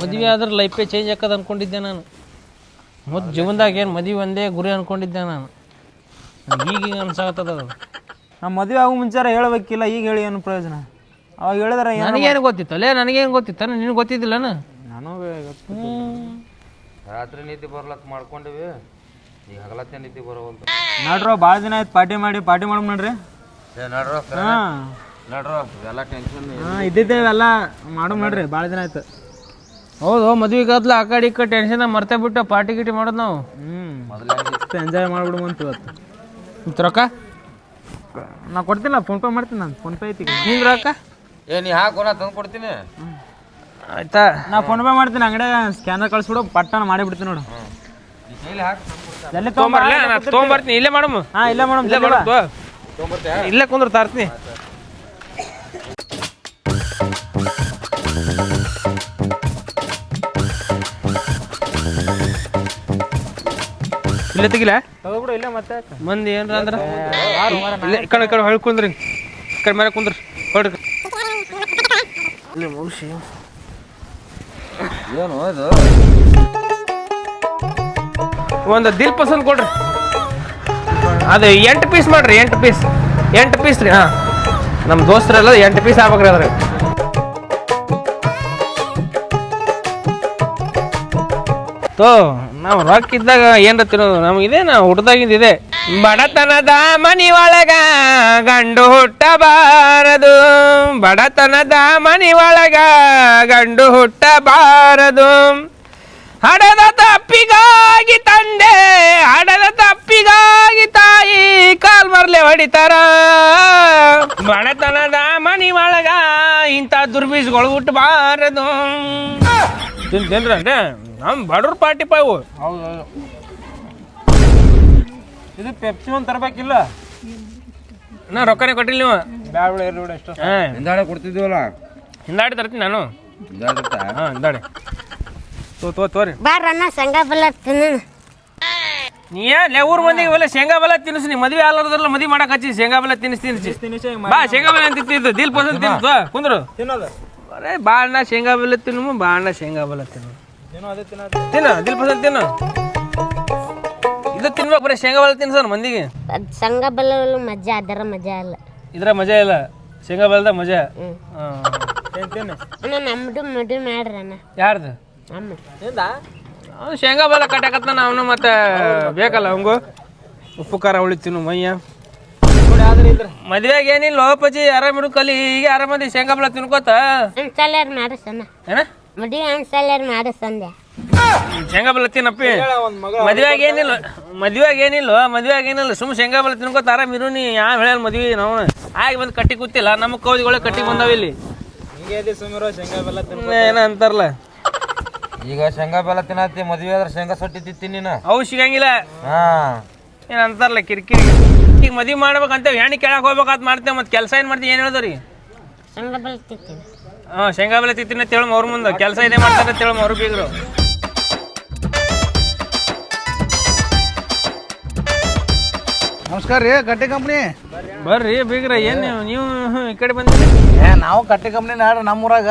ಮದುವೆ ಆದ್ರೆ ಲೈಫೇ ಚೇಂಜ್ ಆಕದ ಅನ್ಕೊಂಡಿದ್ದೆ ನಾನು. ಮತ್ತು ಜೀವನದಾಗ ಏನು ಮದುವೆ ಒಂದೇ ಗುರಿ ಅನ್ಕೊಂಡಿದ್ದೆ ನಾನು. ಈಗೀಗ ಈಗ ಅನ್ಸಾಕತ್ತದ ಅದು. ನಮ್ಮ ಮದುವೆ ಆಗೋ ಮುಂಚಾರ ಹೇಳ್ಬೇಕಿಲ್ಲ ಈಗ ಹೇಳಿ ಏನು ಪ್ರಯೋಜನ? ಅವಾಗ ಹೇಳಿದ್ರೆ ಏನು ನನಗೇನು ಗೊತ್ತಿತ್ತು ಅಲ್ಲೇ ನನಗೇನು ಗೊತ್ತಿತ್ತ? ನಿನಗೆ ಗೊತ್ತಿದ್ದಿಲ್ಲನ ನಾನು. ರಾತ್ರಿ ನಿದ್ದೆ ಬರ್ಲಕ್ ಮಾಡ್ಕೊಂಡಿವಿ. ಈಗ ಹಗಲತ್ತೆ ನಿದ್ದೆ ಬರೋವಲ್ದು ನಡ್ರೋ ಭಾಳ ದಿನ ಆಯ್ತು ಪಾರ್ಟಿ ಮಾಡಿ ಪಾರ್ಟಿ ಮಾಡೋಣ ನೋಡ್ರಿ. ಏ ನಡ್ರೋ ಹಾಂ. ನಡ್ರೋ ಎಲ್ಲ ಟೆನ್ಷನ್ ಹಾಂ ಇದ್ದಿದ್ದೇವೆಲ್ಲ ಮಾಡೋಣ ನೋಡ್ರಿ ಭಾಳ ದಿನ ಆಯ್ತು. ಹೌದು ಮದುವೆಗಾದ್ಲ ಆ ಕಡೆ ಈ ಕಡೆ ಟೆನ್ಷನ್ ಮರ್ತೇ ಬಿಟ್ಟು ಪಾರ್ಟಿ ಗಿಟಿ ಮಾಡೋದು ನಾವು. ಹ್ಞೂ ಎಂಜಾಯ್ ಮಾಡ್ಬಿಡು ಅಂತ ಇವತ್ತು. ರೊಕ್ಕ ನಾ ಕೊಡ್ತೀನಿ ಫೋನ್ ಪೇ ಮಾಡ್ತೀನಿ ನಾನು ಫೋನ್ ಪೇ ಐತಿ ನಿಂಗೆ ರೊಕ್ಕ ಏ ನೀ ಹಾಕು ನಾ ತಂದು ಕೊಡ್ತೀನಿ. ಆಯ್ತಾ? ನಾ ಫೋನ್ ಪೇ ಮಾಡ್ತೀನಿ ಅಂಗಡಿ ಸ್ಕ್ಯಾನರ್ ಕಳಿಸ್ಬಿಡು ಪಟ್ಟನ ಮಾಡಿಬಿಡ್ತೀನಿ ನೋಡು. ತೊಗೊಂಬರ್ತೀನಿ ಇಲ್ಲೇ ಮಾಡಮ್ಮ ಹಾಂ ಇಲ್ಲ ಮೇಡಮ್ ಮಾಡಮ್. ಇಲ್ಲೇ ಕುಂದ್ರ ತಾರ್ತೀನಿ ಇಲ್ಲೇ ತೆಗಿಲ? ಇಲ್ಲ ಮತ್ತೆ ಮಂದಿ ಏನ್ರ ಅಂದ್ರ? ಇಲ್ಲೇ ಈ ಕಡೆ ಈ ಕಡೆ ಹೊಳ್ ಕುಂದ್ರಿ. ಈ ಕಡೆ ಮೇಲೆ ಕುಂದ್ರಿ. ಹೊಡ್ರಿ ಇಲ್ಲ ಮುಗಿಸಿ. ಏನು ಇದು? ಒಂದು ದಿಲ್ ಪಸಂದ್ ಕೊಡ್ರಿ. ಅದು ಎಂಟು ಪೀಸ್ ಮಾಡ್ರಿ ಎಂಟು ಪೀಸ್. ಎಂಟು ಪೀಸ್ ರೀ ಹಾಂ. ನಮ್ಮ ದೋಸ್ತರೆಲ್ಲ ಎಂಟು ಪೀಸ್ ಆಗ್ಬೇಕ್ರಿ ಅದ್ರಾಗ. ತೋ ನಾವು ರೊಕ್ಕ ಇದ್ದಾಗ ಏನ್ರ ತಿನ್ನೋದು ನಮಗಿದೆ ನಾವು ಹುಟ್ಟದಾಗಿಂದ ಇದೆ. ಬಡತನದ ಮನಿ ಒಳಗ ಗಂಡು ಹುಟ್ಟಬಾರದು. ಬಡತನದ ಮನಿ ಒಳಗ ಗಂಡು ಹುಟ್ಟಬಾರದು. ಹಡದ ತಪ್ಪಿಗಾಗಿ ತಂದೆ, ಹಡದ ತಪ್ಪಿಗಾಗಿ ತಾಯಿ, ಕಾಲ್ ಮರ್ಲೆ ಹೊಡಿತಾರ. ಬಡತನದ ಮನಿ ಒಳಗ ಇಂಥ ದುರ್ಬೀಸ್ಗಳು ಹುಟ್ಟಬಾರದು. ತಿನ್ ಅಂದ್ರೆ ನಮ್ಮ ಬಡವ್ರ ಪಾರ್ಟಿ ಪಾ ಇವು. ಹೌದು ಹೌದು ಇದು ಪೆಪ್ಸಿ ಒಂದು ತರಬೇಕಿಲ್ಲ? ನಾ ರೊಕ್ಕನೇ ಕೊಟ್ಟಿಲ್ಲ ನೀವು? ಬ್ಯಾಡ ಬಿಡು ಎಷ್ಟು ಹಾಂ ಹಿಂದಾಡೆ ಕೊಡ್ತಿದ್ದೀವಲ್ಲ? ಹಿಂದಾಡಿ ತರ್ತೀನಿ ನಾನು. ಹಿಂದಾಡೆ ಹಾಂ ಹಿಂದಾಡಿ. ತೋ ತೋ ತೋರಿ. ಬಾರಣ್ಣ ಶೇಂಗಾ ಬಲ್ಲ ತಿನ್ನ. ನೀ ಲೇ ಊರ್ ಮಂದಿಗೆ ಇವೆಲ್ಲ ಶೇಂಗಾ ಬೆಲ್ಲ ತಿನ್ನಿಸ್ ನೀ ಮದ್ವೆ ಆಲಾರ್ದ್ರಲ್ಲ ಮದ್ವೆ ಮಾಡಕ್ ಹಚ್ಚಿ ಶೇಂಗಾ ಬೆಲ್ಲ ತಿನ್ನಿಸ್ ತಿನ್ನಿಸಿ ಬಾ ಶೇಂಗಾ ಬೆಲ್ಲ ಅಂತ ತಿಂದು ದಿಲ್ ಪಸಂದ್ ತಿನ್ನಿಸ್ ಕುಂದ್ರು. ತಿನ್ನೋದು. ಅರೆ ಬಾಣ್ಣ ಶೇಂಗಾ ಬೆಲ್ಲ ತಿನ್ನು ಬಾಣ್ಣ ಶೇಂಗಾ ಬೆಲ್ಲ ತಿನ್ನು ಏನೋ ಅದೇ ತಿನ್ನೋದು ತಿನ್ನು ದಿಲ್ ಪಸಂದ್ ತಿನ್ನು. ಇದು ತಿನ್ಬೇಕು ಬರೀ ಶೇಂಗಾ ಬೆಲ್ಲ ತಿನ್ಸೋಣ ಮಂದಿಗೆ. ಅದ್ ಸಂಘ ಬಲ್ಲ ಮಜಾ ಅದರ ಮಜಾ ಅಲ್ಲ ಇದ್ರ ಮಜಾ ಇಲ್ಲ. ಶೇಂಗಾ ಬೆಲ್ಲದ ಮಜಾ. ತಿನ್ ತಿನ್ನು? ಅಣ್ಣ ನಮ್ದು ಮದುವೆ ಮಾಡ್ರಿ ಅಣ್ಣ. ಯಾರ್ದು? ನಮ್ಮ ಅವ್ನು ಶೇಂಗಾ ಬೆಲ್ಲ ಕಟ್ಟಾಕತ್ತಾನ ಅವನು ಮತ್ತೆ ಬೇಕಲ್ಲ ಅವಂಗು? ಉಪ್ಪು ಖಾರ ಉಳಿತೀನು ಇದ್ರ ಮದ್ವೆಗೆ ಏನಿಲ್ಲ ಲೋಪಜಿ ಆರಾಮ್ ಇಡು ಕಲಿ ಈಗ ಆರಾಮದಿ ಶೇಂಗಾ ಬಳ ತಿನ್ಕೋತ? ಅನ್ಸಲ್ಯಾರ ಮಾಡಿಸಣ್ಣ ಏನ? ಮದುವೆ ಅನ್ಸಲ್ಯಾರ ಮಾಡಿಸಂದೆ ಶೇಂಗಾ ಬಳ ತಿನ್ನಪ್ಪಿ. ಒಂದು ಮಗ ಮದ್ವೆಗೆ ಏನಿಲ್ಲ ಮದ್ವೆಗೆ ಏನಿಲ್ಲ ಮದ್ವೆಗೆ ಏನಿಲ್ಲ ಸುಮ್ ಶೇಂಗಾ ಬೆಲ್ಲ ತಿನ್ಕೋತ ಆರಾಮ್ ಇರು ನೀ ಯಾವ ಹೇಳ ಮದ್ವಿ ನಾವು? ಆಗಿ ಬಂದು ಕಟ್ಟಿ ಕೂತಿಲ್ಲ ನಮ್ಮ ಕೌದಿಗಳ ಕಟ್ಟಿ ಬಂದಾವ ಇಲ್ಲಿ. ಏನಂತಾರಲ್ಲ ಇದೆ ಸುಮಿರೋ ಶೇಂಗಾ ಬೆಲ್ಲ ತಿನ್ನು ಏನ ಅಂತಾರಲ್ಲ? ಈಗ ಶೇಂಗಾ ಬೆಲ್ಲ ತಿನ್ನತ್ತಿ ಮದ್ವೆ ಆದ್ರೆ ಶೇಂಗಾ ಸೊಟ್ಟಿ ತಿಂತೀನಿ ನೀನು. ಅವು ಸಿಗಂಗಿಲ್ಲ ಹಾ. ಏನ್ ಅಂತಾರಲ್ಲ ಕಿರಿಕಿರಿ? ಈಗ ಮದುವೆ ಮಾಡ್ಬೇಕಂತ ಹೆಣ್ಣು ಕೆಳಗೆ ಹೋಗ್ಬೇಕಾದ್ ಮಾಡ್ತೇವೆ ಮತ್ತೆ ಕೆಲಸ ಏನು ಮಾಡ್ತೀವಿ ಏನು ಹೇಳ್ದ ರೀ ಹಾಂ ತಿಂತೀನಿ ಹಾ ಶೇಂಗಾ ಬೆಲೆ ತಿತ್ತಿನ ಅಂತ ಹೇಳಮ್ ಅವ್ರ ಮುಂದೆ. ಕೆಲಸ ಇದೆ ಮಾಡ್ತಾರೆ ಅಂತ ಹೇಳಮ್ ಅವ್ರು ಬೀಗರು. ನಮಸ್ಕಾರ ರೀ ಕಟ್ಟೆ ಕಂಪ್ನಿ ಬರ್ರಿ ಬೀಗ್ರ ಏನು ನೀವು? ನೀವು ಈ ಕಡೆ ಬಂದ್ರಿ? ಏ ನಾವು ಕಟ್ಟೆ ಕಂಪ್ನಿ ನಾಡ ನಮ್ಮ ಊರಾಗ.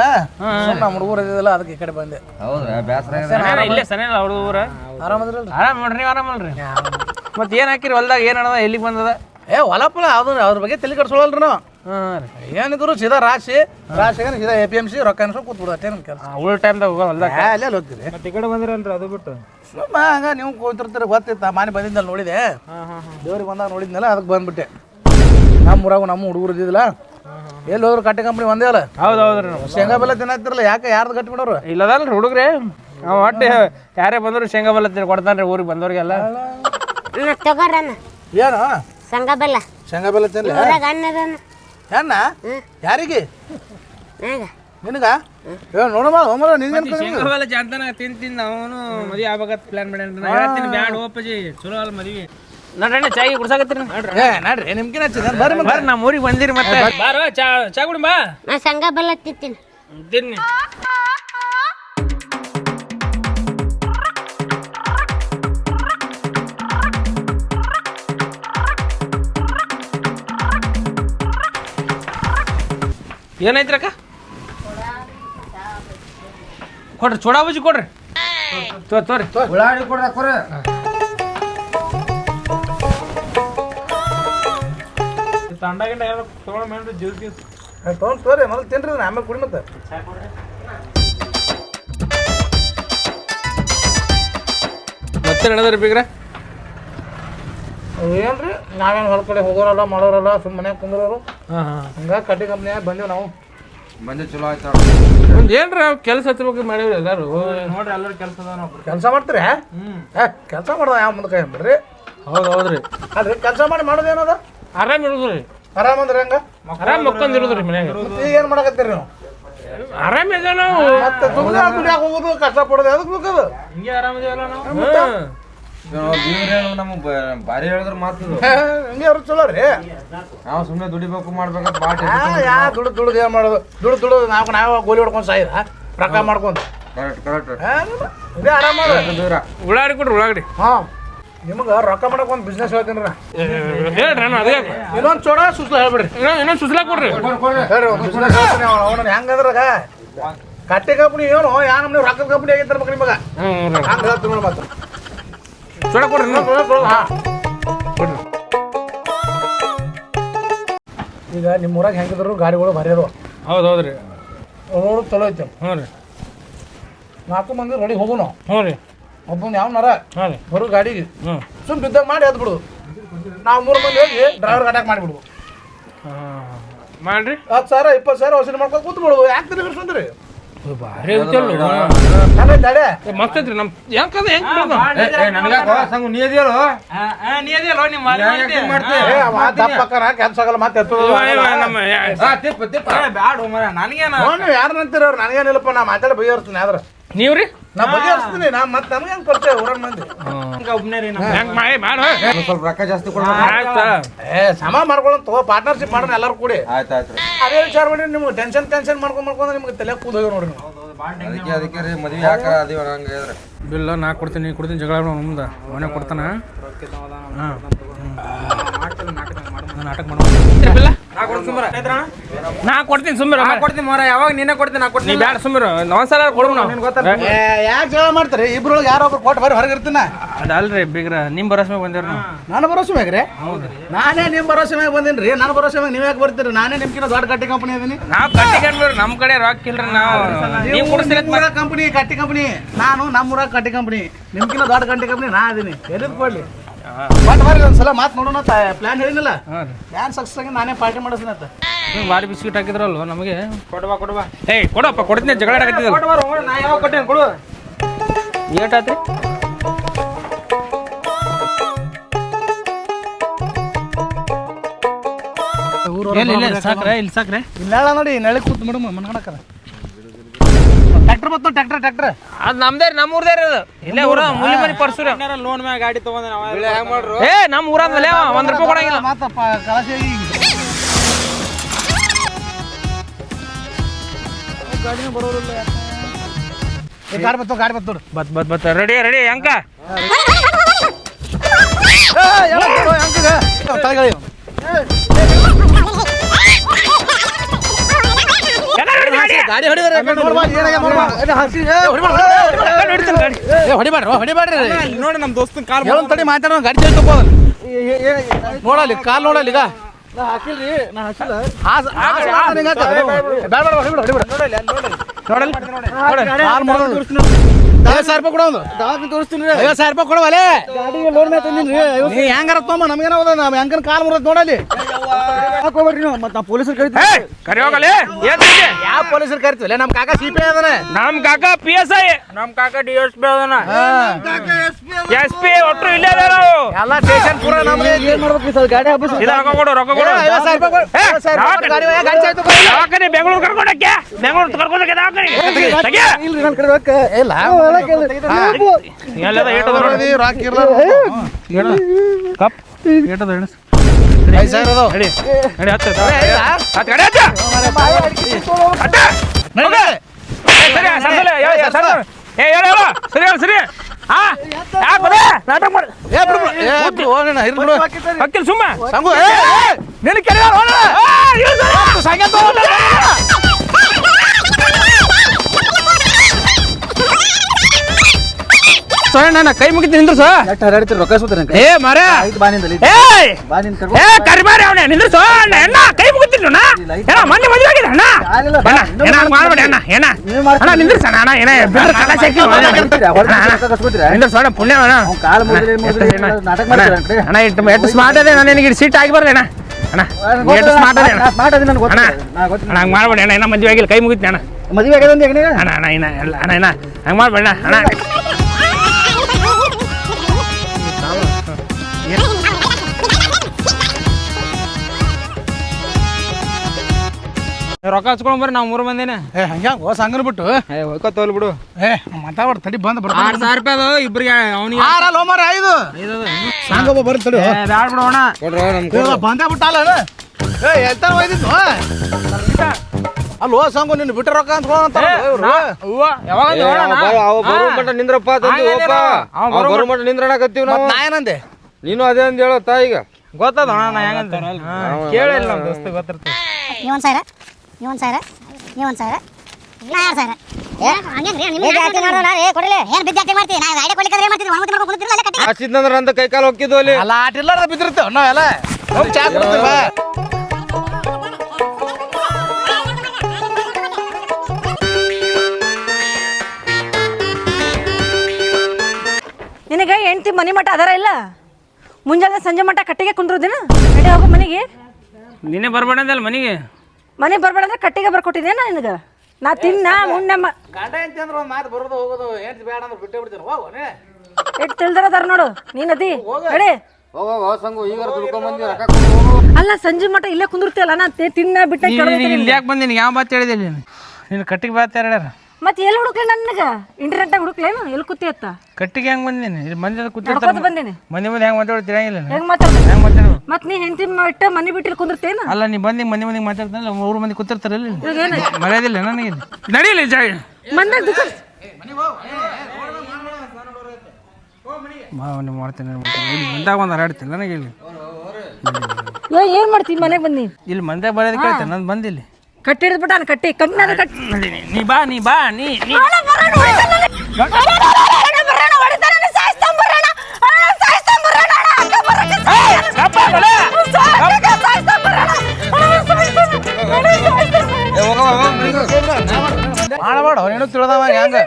ನಮ್ಮ ಹುಡುಗರು ಇದ್ದಿಲ್ಲ ಅದಕ್ಕೆ ಈ ಕಡೆ ಬಂದೆ. ಹೌದಾ? ಬ್ಯಾಸರ ಸನೇನ ಇಲ್ಲೇ ಸನೇನ ಅವ್ರ ಊರ ಆರಾಮದ್ರಲ್ರಿ ಆರಾಮ ನೋಡ್ರಿ ಆರಾಮಲ್ರಿ ಮತ್ತೆ ಏನು ಹಾಕಿರಿ ಹೊಲ್ದಾಗ? ಏನು ಅದ ಎಲ್ಲಿಗೆ ಬಂದದ? ಏ ಹೊಲಪ್ಪಲ ಅದು ಅದ್ರ ಬಗ್ಗೆ ತಲೆ ಕಟ್ಸೋಳಲ್ರಿ ನಾವು ಹಾಂ ರೀ. ಏನಿದ್ರು ಸೀದಾ ರಾಶಿ ರಾಶಿ ಸೀದಾ ಎ ಪಿ ಎಂ ಸಿ ರೊಕ್ಕ ಅನ್ಸೋ ಕೂತ್ ಅಷ್ಟೇ ನಮ್ಮ ಕೆಲಸ. ಉಳ್ ಟೈಮ್ದಾಗ ಹೋಗ ಹೊಲ್ದಾಗ. ಅಲ್ಲೇ ಅಲ್ಲಿ ಹೋಗ್ತೀರಿ. ಮತ್ತೆ ಈ ಕಡೆ ಬಂದಿರಲ್ರಿ ಅದು ಬಿಟ್ಟು. ಸುಮ್ಮ ಹಂಗ ನೀವು ಕೂತಿರ್ತೀರಿ ಗೊತ್ತಿತ್ತ ಮನೆ ಬಂದಿದ್ನಲ್ಲ ನೋಡಿದೆ. ದೇವ್ರಿಗೆ ಬಂದಾಗ ನೋಡಿದ್ನಲ್ಲ ಅದಕ್ಕೆ ಬಂದ್ಬಿಟ್ಟೆ. ನಮ್ಮ ಊರಾಗ ನಮ್ಮ ಹುಡುಗರು ಇದ್ದಿದ್ದಿಲ್ಲ. ಎಲ್ಲಿ ಹೋದ್ರು ಕಟ್ಟೆ ಕಂಪ್ನಿ ಒಂದೇ ಅಲ್ಲ? ಹೌದು ಹೌದು ರೀ ಶೇಂಗಾ ಬೆಲ್ಲ ತಿನ್ನತ್ತಿರಲ್ಲ ಯಾಕೆ ಯಾರ್ದು ಗಟ್ಟಿ ಬಿಡೋರು ಇಲ್ಲದಲ್ಲ ಹುಡುಗ್ರಿ. ಅವ ಒಟ್ಟು ಯಾರೇ ಬಂದ್ರು ಶೇಂಗಾ ಬೆಲ್ಲ ತಿನ್ ಕೊಡ್ತಾನ್ರಿ ಊರಿಗೆ ಬಂದವ್ರಿಗೆಲ್ಲ. ಅಣ್ಣ ತಗೋರಣ್ಣ ಏನು ಸಂಘ ಬಲ್ಲ. ಶೇಂಗಾ ಬೆಲ್ಲ ತಿನ್ಲಿ ಊರಾಗ ಯಾರನ್ನ ಯಾರಿಗೆ? ನಾಗ ನಿನಗ? ಏ ಹೋಮರ ನಿನ್ಗೆ ಜಾಂತಾನ ತಿನ್ ತಿಂದ ಅವನು ಮದ್ವೆ ಆಗ್ಬೇಕತ್ ಪ್ಲಾನ್ ಮಾಡ್ಯಾನ ಹೇಳ್ತೀನಿ ಬ್ಯಾಡ ಓಪಜಿ ಚಲೋ ಅಲ್ಲ ಮದ್ವಿ. ನಡ್ರಣ್ಣ ಚಾಯಿ ಕುಡ್ಸಾಕತ್ತೀರಿ ನೋಡ್ರಿ ಏ ನಡ್ರಿ ನಿಮ್ಗಿನ ಹಚ್ಚಿದ ಬರ್ರಿ ಮತ್ತೆ. ಬರ್ರಿ ನಮ್ಮ ಊರಿಗೆ ಬಂದಿರಿ ಮತ್ತೆ. ಬಾರೋ. ಚಾ ಚಾ ಕುಡಿ ಬಾ. ನಾ ಸಂಘ ಬಲ್ಲ ತಿಂತೀನಿ. ತಿನ್ನಿ ಏನೈತ್ರಕ್ಕ ಕೊಡ್ರಿ ಚೋಡಾ ಬಜ್ಜಿ ಕೊಡ್ರಿ. ತೋ ತೋರಿ. ಉಳ್ಳಾಗಡ್ಡಿ ಕೊಡ್ರಿ ಕೊರ ತಂಡ ಗಿಂಡ ಏನೋ ಜ್ಯೂಸ್ ಗೀಸ್ ತೊಗೊಂಡು ತೋರಿ ಮೊದಲು ತಿನ್ರಿ ಆಮೇಲೆ ಕುಡಿ ಮತ್ತೆ ಮತ್ತೆ ನಡೆದ್ರಿ ಬೀಗ್ರ? ಏನ್ರಿ ನಾವೇನು ಹೊರ ಕಡೆ ಹೋಗೋರಲ್ಲ ಮಾಡೋರಲ್ಲ ಸುಮ್ಮನೆ ಕುಂದ್ರೋರು. ಹಾಂ ಹಾಂ ಹಂಗಾಗಿ ಕಟ್ಟಿ ಕಂಪ್ನಿಯಾಗ ಬಂದೀವಿ ನಾವು. ಬಂದೆ ಚಲೋ ಆಯ್ತು ಒಂದು ಏನ್ರ ಕೆಲಸ ಹಚ್ಬೇಕು ಮಾಡೀವಿ ಎಲ್ಲರೂ? ನೋಡ್ರಿ ಎಲ್ಲರೂ ಕೆಲಸ ಅದಾವ ನಾವು ಕೆಲಸ ಮಾಡ್ತೀರಿ ಏ ಕೆಲಸ ಮಾಡದ ಯಾವ ಮುಂದೆ ಕೈ ಬಿಡ್ರಿ ಹೌದು ಹೌದ್ರಿ. ಅದ್ರಿ ಕೆಲಸ ಮಾಡಿ ಮಾಡೋದೇನದ ಆರಾಮ್ ಇರುದ್ರಿ. ಆರಾಮಂದ್ರಿ ಹೆಂಗ? ಆರಾಮ್ ಮಕ್ಕೊಂಡ್ ಇರುದ್ರಿ ಮನ್ಯಾಗ. ಮತ್ತೆ ಏನು ಮಾಡಕತ್ತೀರಿ ನೀವು? ಆರಾಮ್ ಇದೆ ನಾವು. ಮತ್ತೆ ದುಡ್ಡು ದುಡ್ಯಾಕ ಹೋಗೋದು ಕಷ್ಟ ಪಡೋದು ಅದಕ್ಕೆ ಬೇಕದು ಹಿಂಗೆ ಆರಾಮದಿವಲ್ಲ ನಾವು. ಹಾಂ ದೇವ್ರ ನಮಗೆ ಭಾರಿ ಹೇಳಿದ್ರ ಮಾತು ಹೇ, ಹಂಗೆ ಅವ್ರು ಚಲೋ ರೀ ನಾವು ಸುಮ್ಮನೆ ದುಡಿಬೇಕು ಮಾಡ್ಬೇಕಂತ ಬಾಟ್ ಯಾ ದುಡ್ಡು ದುಡ್ದು ಏನು ಮಾಡೋದು ದುಡ್ಡು ದುಡ್ದು ನಾವು ನಾವು ಗೋಲಿ ಹೊಡ್ಕೊಂಡು ಸಾಯ್ದ ರೊಕ್ಕ ಮಾಡ್ಕೊಂಡು ಕರೆಕ್ಟ್ ಕರೆಕ್ಟ್ ಹೇ, ಇದೇ ಆರಾಮ ದೇವ್ರ ಉಳ್ಳಾಗಡ್ಡಿ ಕೊಡ್ರಿ ಉಳ್ಳಾಗಡ್ಡಿ ಹಾಂ ನಿಮಗೆ ರೊಕ್ಕ ಮಾಡಕ್ಕೆ ಒಂದು ಬಿಸ್ನೆಸ್ ಹೇಳ್ತೀನಿ ರೀ ಹೇಳ್ರಿ ನಾನು ಅದೇ ಇನ್ನೊಂದು ಚೋಡ ಸುಸ್ಲ ಹೇಳ್ಬಿಡ್ರಿ ಇನ್ನೊಂದು ಇನ್ನೊಂದು ಸುಸ್ಲಾ ಕೊಡ್ರಿ ಹೇಳ್ರಿ ಒಂದು ಬಿಸ್ನೆಸ್ ಹೇಳ್ತೀನಿ ಅವನ ಹೆಂಗದ್ರಾಗ ಕಟ್ಟೆ ಕಂಪ್ನಿ ಏನು ಯಾ ನಮ್ನಿ ರೊಕ್ಕದ ಕಂಪ್ನಿ ಆಗಿತ್ತು ಇರ್ಬೇಕು ನಿಮಗೆ ಹ್ಞೂ ಹಂಗೆ ಹೇಳ್ತೀನಿ ನೋಡಿ ಚೂಡ ಕೊಡ್ರಿ. ಹಾಂ. ಈಗ ನಿಮ್ಮ ಊರಾಗ ಹೆಂಗಿದ್ರು? ಗಾಡಿಗಳು ಭಾರಿ ಅದಾವ. ಹೌದು ಹೌದ್ರಿ ರೋಡ್ ಚಲೋ ಐತೆ. ಹ್ಞೂ ರೀ. ನಾಲ್ಕು ಮಂದಿ ರೆಡಿ ನಾವು. ಹ್ಞೂ ರೀ. ಯಾವ ನರ? ಹಾಂ ರೀ. ಬರೋ ಗಾಡಿಗೆ. ಹ್ಞೂ. ಸುಮ್ ಬಿದ್ದಾಗ ಮಾಡಿ ಎದ್ದು ಬಿಡು. ನಾವು ಮೂರು ಮಂದಿ ಹೋಗಿ ಡ್ರೈವರ್ ಅಟ್ಯಾಕ್ ಮಾಡಿಬಿಡು ಹಾಂ. ಮಾಡ್ರಿ. ಹತ್ತು ಸಾವಿರ ಇಪ್ಪತ್ತು ಸಾವಿರ ವಸೂಲಿ ಮಾಡ್ಕೊಂಡು ಕೂತ್ಬಿಡ್ಬೋದು ಯಾಕೆ ತಿರುಗಿಸ್ಕೊಂಡ್ರಿ ಭಾರಿ ಮಸ್ತ್ ಐತ್ರಿ ನಮ್ಮ ಹೆಂಗ್ ಸಂಗು ನೀ ನೀ ಅದಿಯಲ್ಲ ಕೆಲ್ಸ ಆಗಲ್ಲ ಮತ್ತೆ ತಿಪ್ಪ ತಿಪ್ಪ. ಬ್ಯಾಡ ಮರ ನನಗೇನ ನೀವು ಯಾರು ನಂತೀರ ಅವ್ರು ನನಗೇನಿಲ್ಲಪ್ಪ ನಾ ಮಾತಾಡಿ ಆದ್ರೆ. ನೀವ್ರಿ? ನಾ ಬಗೆಹರಿಸ್ತೀನಿ ನಾ ಮತ್ತೆ ನಮ್ಗೆ ಹೆಂಗೆ ಪರಿಚಯ ಊರನ್ ಮಂದಿ? ಒಬ್ಬನೇ ರೀ ನಮ್ಮ ಹೆಂಗ್ ಮಾಡಿ ಮಾಡ ಒಂದ್ ಸ್ವಲ್ಪ ರೊಕ್ಕ ಜಾಸ್ತಿ ಆಯ್ತಾ. ಏ ಸಮ ಮಾಡ್ಕೊಳ್ಳೋಣ ತಗೋ ಪಾರ್ಟ್ನರ್ಶಿಪ್ ಮಾಡೋಣ ಎಲ್ಲರೂ ಕೂಡಿ. ಆಯ್ತು ಆಯ್ತು ಅದೇ ವಿಚಾರ ಮಾಡಿ ನಿಮ್ಗೆ ಟೆನ್ಷನ್ ಟೆನ್ಷನ್ ಮಾಡ್ಕೊಂಡು ಮಾಡ್ಕೊಂಡು ನಿಮ್ಗೆ ತಲೆ ಕೂದ ನೋಡಿ ನೋಡ್ರಿ ನೀವು. ಅದಕ್ಕೆ ಅದಕ್ಕೆ ರೀ ಮದ್ವೆ ಯಾಕ ಅದೀವ ಹಂಗ ಹೇಳಿದ್ರೆ. ಬಿಲ್ಲ ನಾ ಕೊಡ್ತೀನಿ ನೀ ಕೊಡ್ತೀನಿ ಜಗಳ ಆಡೋಣ ಮುಂದೆ ಅವನೇ ಕೊಡ್ತಾನ. ಹಾಂ. ನಾಟಕ ಮಾಡೋ ಬಿಲ್ಲ. ನಾ ಕೊಡ್ತೀನಿ ಸುಮ್ಮರ ನಾ ಕೊಡ್ತೀನಿ ಸುಮ್ಮನೆ ಕೊಡ್ತೀನಿ ಮರ ಯಾವಾಗ ನೀನೇ ಕೊಡ್ತೀನಿ ನಾ ಕೊಡ್ತೀನಿ ಬ್ಯಾಡ ಸುಮ್ಮನೆ ಒಂದ್ಸಲ ಕೊಡು ಯಾಕೆ ಜಗಳ ಮಾಡ್ತಾರೆ? ಇಬ್ರೊಳಗೆ ಯಾರೋ ಒಬ್ರು ಕೊಟ್ಟು ಬರೀ ಹೊರಗೆ ಇರ್ತೀನ? ಅದಲ್ರಿ ಬಿಗ್ರ ನಿಮ್ಮ ಭರೋಸೆ ಮ್ಯಾಗ ಬಂದಿರ ನಾನು ಭರೋಸೆ ಮ್ಯಾಗ ರೀ ನಾನೇ ನಿಮ್ಮ ಭರೋಸೆ ಮ್ಯಾಗ ಬಂದೀನಿ ರೀ ನನ್ನ ಭರೋಸೆ ಮ್ಯಾಗ ನೀವು ಯಾಕೆ ಬರ್ತೀರಿ? ನಾನೇ ನಿಮ್ಕಿನ ದೊಡ್ಡ ಕಟ್ಟಿ ಕಂಪನಿ ಅದೀನಿ. ನಾವು ಕಟ್ಟಿಕೊಂಡ್ರಿ ನಮ್ಮ ಕಡೆ ರೊಕ್ಕ ಇಲ್ರಿ ನಾವು. ನೀವು ಕೊಡಿಸ್ತೀರಿ ಕಂಪನಿ ಕಟ್ಟಿ ಕಂಪನಿ ನಾನು ನಮ್ಮೂರಾಗ ಕಟ್ಟಿ ಕಂಪನಿ ನಿಮ್ಕಿನ ದೊಡ್ಡ ಕಟ್ಟಿ ಕಂಪನಿ ನಾ ಅದೀನಿ. ಎಲ್ಲಿದ್ ಕೊಡ್ಲಿ? ಬಟ್ ಬರ್ರಿ ಒಂದ್ಸಲ ಮಾತು ನೋಡೋಣ ಪ್ಲಾನ್ ಹೇಳಿನಿಲ್ಲ ಪ್ಲಾನ್ ಸಕ್ಸಸ್ ಆಗಿ ನಾನೇ ಪಾರ್ಟಿ ಮಾಡಿಸ್ತೀನಿ ಅಂತ. ನೀವು ಭಾರಿ ಬಿಸ್ಕಿಟ್ ಹಾಕಿದ್ರಲ್ವ ನಮಗೆ? ಕೊಡವಾ ಕೊಡವಾ ಏಯ್ ಕೊಡಪ್ಪ ಕೊಡ್ತೀನಿ ಜಗಳ ಹೋಗೋಣ, ನಾ ಯಾವ ಕೊಟ್ಟೇನೆ ಕೊಡು. ಏಟಾತ್ರಿ? ಇಲ್ಲ ಸಾಕ್ರೆ ಇಲ್ಲಿ ಸಾಕ್ರೆ. ಇಲ್ಲ ನೋಡಿ ನೆಳೆ ಕೂತ್ ಮೇಡಮ್ ಮನ್ಕಣಕರ ಟ್ರ್ಯಾಕ್ಟರ್ ಬತ್ತು ಟ್ರ್ಯಾಕ್ಟರ್ ಟ್ರ್ಯಾಕ್ಟರ್ ಅದು ನಮ್ದೇ ನಮ್ಮ ಊರ್ದೇ ಇರೋದು ಇಲ್ಲೇ ಊರ ಮೂಲಿ ಮನೆ ಪರ್ಸೂರ ಲೋನ್ ಮ್ಯಾಗ ಗಾಡಿ ತಗೊಂಡೆ ನಾವು ಏ ನಮ್ಮ ಊರಾದ್ಮೇಲೆ ಒಂದ್ ರೂಪಾಯಿ ಕೊಡಂಗಿಲ್ಲ ಮಾತಪ್ಪ ಕಳಸಿ ಗಾಡಿನ ಬರೋದಿಲ್ಲ ಏ ಗಾಡಿ ಬತ್ತು ಗಾಡಿ ಬತ್ತು ನೋಡು ಬತ್ ಬತ್ ಬತ್ ರೆಡಿ ರೆಡಿ ಅಂಕ ಗಾಡಿ. ಹೊಡಿಬೇಡ್ರಿ ಹೊಡಿಬೇಡ್ರಿ ನೋಡಿ ನಮ್ಮ ದೋಸ್ತನ ಕಾಲ್ ಹೇಳೋನ್ ತಡಿ ಮಾತಾಡೋ ಗಾಡಿ ನೋಡಲಿ ಕಾಲ್ ನೋಡಲಿ ಈಗ. ಹಾಸ್ ಹಾಕಿಲ್ಲ. ಐವತ್ತು ಸಾವಿರ ರೂಪಾಯಿ ಕೊಡು ಒಂದು. ಐವತ್ತು ಸಾವಿರ ರೂಪಾಯಿ ನೀ ಹೆಂಗಾರ ನಮ್ಗೇನಾವದ ನಮ್ಮ ಹೆಂಗನ ಕಾಲ್ ಮುರತ್ ನೋಡಲ್ಲಿ. ಪೊಲೀಸರು ಕರಿತೀವಿ. ಏನ್? ಯಾವ ಪೊಲೀಸರು ಕರಿತೀವಿ. ನಮ್ಮ ಕಾಕ ಸಿ ಪಿ ಅದನ. ನಮ್ ಕಾಕ ಪಿ ಎಸ್ ಐ ನಮ್ ಕಾಕ ಡಿ ಎಸ್ ಪಿ ಅದನ. ಎಸ್ ಪಿ ಒಟ್ರು ಇಲ್ಲೇ ಎಲ್ಲ ಸ್ಟೇಷನ್ ಪೂರ ನಮಗೆ ಏನ್ ಮಾಡ್ಬೇಕು ಸರ್ ಗಾಡಿ ಹಬ್ಬ ರೊಕ್ಕ ದವಾಖಾನೆ. ಬೆಂಗಳೂರು ಕರ್ಕೊಂಡಕ್ಕೆ. ಬೆಂಗಳೂರು ಕರ್ಕೊಂಡಕ್ಕೆ ದವಾಖಾನೆ. ಕಪ್. ಏಟದ ಎಣಸ್. ಸರಿ ಸರಿ. ಹಾ ಬರೇ ನಾಟಕ ಮಾಡಿ ಏ, ಬಿಡು, ಬಿಡು. ಏ, ಬಿಡು, ಹೋಗೋಣ, ಬಿಡು. ಹಕ್ಕಿಲ್ ಸುಮ್ಮ ಸಂಗು, ಏ, ಏ, ಕೆರೆ ಹೋಗೋಣ. ಅಣ್ಣ ಕೈ ಮುಗಿತು ನಿಂದ್ರಸ ಎಷ್ಟು ಹರಡ್ತೀರಿ ರೊಕ್ಕ ಸುತ್ರಿ ಏ ಮರ. ಐದು ಏ ಕರ್ಕೊ ಏ ಕರಿಮಾರಿ ಅವನೇ ನಿಂದ್ರಸು ಅಣ್ಣ ಅಣ್ಣ ಕೈ ಮುಗಿತೀನಿ ಅಣ್ಣ. ಏನ ಮೊನ್ನೆ ಮದುವೆ ಆಗಿದೆ ಅಣ್ಣ. ಅಣ್ಣ ಏನ ಮಾಡ್ಬೇಡಿ ಅಣ್ಣ ಏನ. ನೀವ್ ಮಾಡ್ತೀರಿ. ಅಣ್ಣ ಅಣ್ಣ ಏನ ಕಲ ಸಾಕಿ ನಿಂದ್ರು ಪುಣ್ಯ ಅಣ್ಣ. ಕಾಲ್ ಏನ್ ಅಣ್ಣ, ನಾಟಕ ಮಾಡ್ತೀರಾ ಅಣ್ಣ ಸ್ಮಾರ್ಟ್ ಅದೇ ನಾನು ನಿನಗೆ ಸೀಟ್ ಆಗಿ ಬರ್ಲಿ ಅಣ್ಣ. ಅಣ್ಣ ಎಷ್ಟು ಸ್ಮಾರ್ಟ್ ಅಣ್ಣ. ಸ್ಮಾರ್ಟ್ ನನಗೆ ಅಣ್ಣ ಅಣ್ಣ ಮಾಡ್ಬೇಡಿ ಅಣ್ಣ ಇನ್ನ ಮದುವೆ ಆಗಿಲ್ಲ ಕೈ ಮುಗಿತೀನಿ ಅಣ್ಣ. ಮದುವೆ ಈಗ ಅಣ್ಣ ಅಣ್ಣ ಅಣ್ಣ ಇನ್ನ ಹಂಗೆ ಮಾಡ್ಬೇಡ ಅಣ್ಣ. ರೊಕ್ಕ ಹಚ್ಕೊಂಡ್ ಬರ್ರಿ ನಾವು ಮೂರು ಮಂದಿನ. ಏ ಹಂಗ್ಯಾಂಗ ಹೋಸ್ ಹಂಗನ್ ಬಿಟ್ಟು. ಏ ಹೋಗ್ಕೋತೋಲ್ ಬಿಡು. ಏ ಮಾತಾಡ ತಡಿ ಬಂದ್ ಆರು ಸಾವಿರ ರೂಪಾಯಿ ಅದು ಇಬ್ರಿಗೆ ಅವನಿಗೆ. ಆರ ಲೋಮರ ಐದು. ಸಾಂಗಪ್ಪ ಬರ್ರಿ ತಡಿ. ಬ್ಯಾಡ ಬಿಡೋಣ ಏ ನಮ್ ಬಂದ ಬಿಟ್ಟಲ್ಲ ಏ. ಎಲ್ತಾನ ಒಯ್ದಿದ್ದು ಅಲ್ಲೋ ಸಂಗು ನಿನ್ನ ಬಿಟ್ಟ ರೊಕ್ಕ ಅಂತ ಯಾವಾಗ ಅವ ಬರೋ ಮಟ್ಟ ನಿಂದ್ರಪ್ಪ. ಅವ ಬರೋ ಬರೋ ಮಟ್ಟ ನಿಂದ್ರಣಕತ್ತೀವಿ ನಾವು. ನಾ ಏನಂದೆ? ನೀನು ಅದೇ ಅಂದ್ ಹೇಳೋ ತಾಯಿಗ. ಗೊತ್ತದ ಅಣ್ಣ ನಾ ಹೆಂಗಂತ ಕೇಳಿಲ್ಲ ನಮ್ಮ ದೋಸ್ತ ಗೊತ್ತಿರ್ತದೆ. ನೀವೊಂದು ಸಾವಿರ ನೀವೊಂದು ಸಾವಿರ ನಾ ಎರಡು ಹಚ್ಚಿದ್ನಂದ್ರ ಅಂದ ಕೈ ಕಾಲು ಹೊಕ್ಕಿದ್ವು ಅಲ್ಲಿ. ಅಲ್ಲ ಆಟಿಲ್ಲಾರ ಬಿದ್ದಿರ್ತೇವೆ ನಾವೆಲ್ಲ ಹೋಗಿ ಚಾ ಕುಡ್ತೀವಿ ಬಾ. ನಿನಗೆ ಹೆಂಡ್ತಿ ಮನೆ ಮಠ ಅದರ ಇಲ್ಲ? ಮುಂಜಾನೆ ಸಂಜೆ ಮಠ ಕಟ್ಟಿಗೆ ಕುಂದ್ರದಿನ? ನಡಿ ಹೋಗು ಮನೆಗೆ. ನಿನ್ನೆ ಬರ್ಬೇಡ ಅಂದಲ್ಲ ಮನೆಗೆ. ಮನೆ ಬರ್ಬೇಡ ಅಂದ್ರೆ ಕಟ್ಟಿಗೆ ಬರ್ಕೊಟ್ಟಿದ್ದೇನ ನಿನಗೆ? ನಾ ತಿನ್ನ ಮುನ್ನ ಮ ಗಂಡ ಅಂದ್ರೆ ಒಂದು ಮಾತು ಬರೋದು ಹೋಗೋದು ಹೆಂಡತಿ ಬೇಡ ಅಂದ್ರೆ ಬಿಟ್ಟೇ ಬಿಡ್ತೀನಿ ಹೋಗು ನೀ ಅದಾರ ನೋಡು ನೀನ್ ಅದಿ. ಹೇಳಿ ಸಂಗು ಈಗ ದುಡ್ಕೊಂಡ್ ಬಂದಿ ರೊಕ್ಕ ಕೊಡು ಹೋಗು. ಅಲ್ಲ ಸಂಜೆ ಮಠ ಇಲ್ಲೇ ಕುಂದಿರ್ತಿಯಲ್ಲ ನಾ ತಿ- ತಿನ್ನ ಬಿಟ್ಟ ಇಲ್ಲಿ ಯಾಕೆ ಬಂದಿನಿ ಯಾವ ಮಾತು ಹೇಳಿದೆ ನೀನು? ನಿನ್ನ ಕಟ್ಟಿಗೆ ಬಾತ್ ಹೇಳ್ಯಾರ? ಮತ್ತೆ ಎಲ್ಲಿ ಹುಡುಕ್ಲಿ ನನಗೆ? ಇಂಟರ್ನೆಟ್ಟಾಗ ಹುಡುಕ್ಲೇನು ಎಲ್ಲಿ ಕೂತಿ ಅತ್ತ? ಕಟ್ಟಿಗೆ ಹೆಂಗೆ ಬಂದೇನೆ? ಇಲ್ಲಿ ಮಂದಿ ನಡ್ಕೋತ ಕೂತಿರ್ತಾರೆ ಮನೆ ಮುಂದೆ ಹೆಂಗ್ ಮಾತಾಡೋದು ತಿಳಿಯಂಗಿಲ್ಲ ಹೆಂಗ್ ಮಾತಾಡ ಹೆಂಗೆ ಮಾತಾಡೋ ಮತ್ತೆ ನೀ ಹೆಂಡತಿ ಬಿಟ್ಟ ಮನೆ ಬಿಟ್ಟಿಲ್ ಕುಂದಿರ್ತೇನ ಅಲ್ಲ ನೀ ಬಂದಿ ಮನೆ ಮಂದಿಗೆ ಮಾತಾಡ್ತಾನಲ್ಲ ಮೂರು ಮಂದಿ ಕೂತಿರ್ತಾರಲ್ಲ ಇಲ್ಲಿ. ಮರ್ಯಾದಿಲ್ಲ ನನಗೆ ಇಲ್ಲಿ. ನಡೀಲಿ ಜಾಗ ಮಂದಾಗ ದುಃಖ ಮಾಡ್ತೀನಿ ಮಾಡ್ತೀನಿ. ಇಲ್ಲಿ ಮಂದಾಗ ಒಂದು ಹರಡ್ತಿಲ್ಲ ನನಗೆ ಇಲ್ಲಿ. ಏ ಏನು ಮಾಡ್ತೀನಿ ಮನೆಗೆ ಬಂದಿ ಇಲ್ಲಿ ಮಂದೆ ಬರೋದಕ್ಕೆ ಕೇಳ್ತೇನೆ ನಂದು ಬಂದಿಲ್ಲಿ ಕಟ್ಟಿ ಹಿಡಿದ್ಬಿಟ್ಟ ನಾನು ಕಟ್ಟಿ ಕಣ್ಣಿನಾಗ ಕಟ್ಟಿ ನಡಿ, ನೀ ಬಾ ನೀ ಬಾ ನೀ ನೀ ಮಾಡಬೇಡ ನೀನು ತಿಳಿದವ ಹೆಂಗ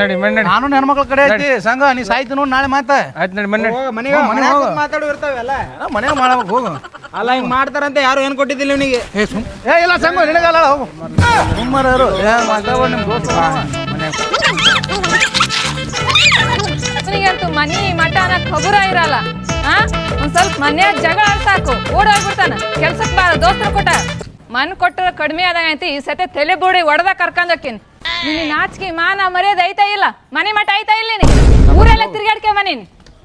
ನಡಿ ಮನೆ ನಡಿ ನಾನು ಹೆಣ್ಮಕ್ಳ ಕಡೆ ಐತಿ ಸಂಘ ನೀ ಸಾಯ್ತಿ ನೋಡಿ ನಾಳೆ ಮಾತ ಆಯ್ತು ನಡಿ ಮನೆ ನಡಿ ಮನೆಗೆ ಮನೆ ಹೋಗು ಮಾತಾಡು ಇರ್ತಾವೆಲ್ಲ ಮನೆಗೆ ಮಾಡ್ಬೇಕು ಹೋಗು ಅಲ್ಲ ಹಿಂಗ್ ಮಾಡ್ತಾರಂತ ಯಾರು ಏನು ಕೊಟ್ಟಿದ್ದಿಲ್ಲ ಇವನಿಗೆ ಏ ಸುಮ್ ಏ ಇಲ್ಲ ಸಂಘ ನಿನಗಲ್ಲ ಹೋಗು. ಸುಮ್ಮರು ಏ ಮಾತಾಡ್ಬೇಡ ನಿಮ್ಮ ದೋಸ್ತ. ಅವನಿಗಂತೂ ಮನಿ ಮಠ ಅನ್ನಕ್ ಖಬರ ಇರಲ್ಲ. ಹಾ ಒಂದ್ ಸ್ವಲ್ಪ ಮನ್ಯಾಗ ಜಗಳ ಆಡ್ ಸಾಕು. ಓಡೋಗ್ಬಿಡ್ತಾನ ಕೆಲ್ಸಕ್ ಬಾರ ದೋಸ್ತರು ಕೊಟ್ಟ. ಮನ್ ಕೊಟ್ಟರೆ ಕಡಿಮೆ ಆದಂಗ ಐತಿ. ಈ ಸತೆ ತಲೆ ಬೋಡಿ ಒಡದ ಕರ್ಕೊಂಡಕ್ಕಿನ್ ನಿನ್ನ ನಾಚಿಕೆ ಮಾನ ಮರ್ಯಾದ ಐತಾ ಇಲ್ಲ? ಮನೆ ಮಠ ಐತಾ ಇಲ್ಲ ನಿನಗೆ? ಊರೆಲ್ಲ ತಿರ್ಗಾಡ್ಕೆ ಮನೇನಿ?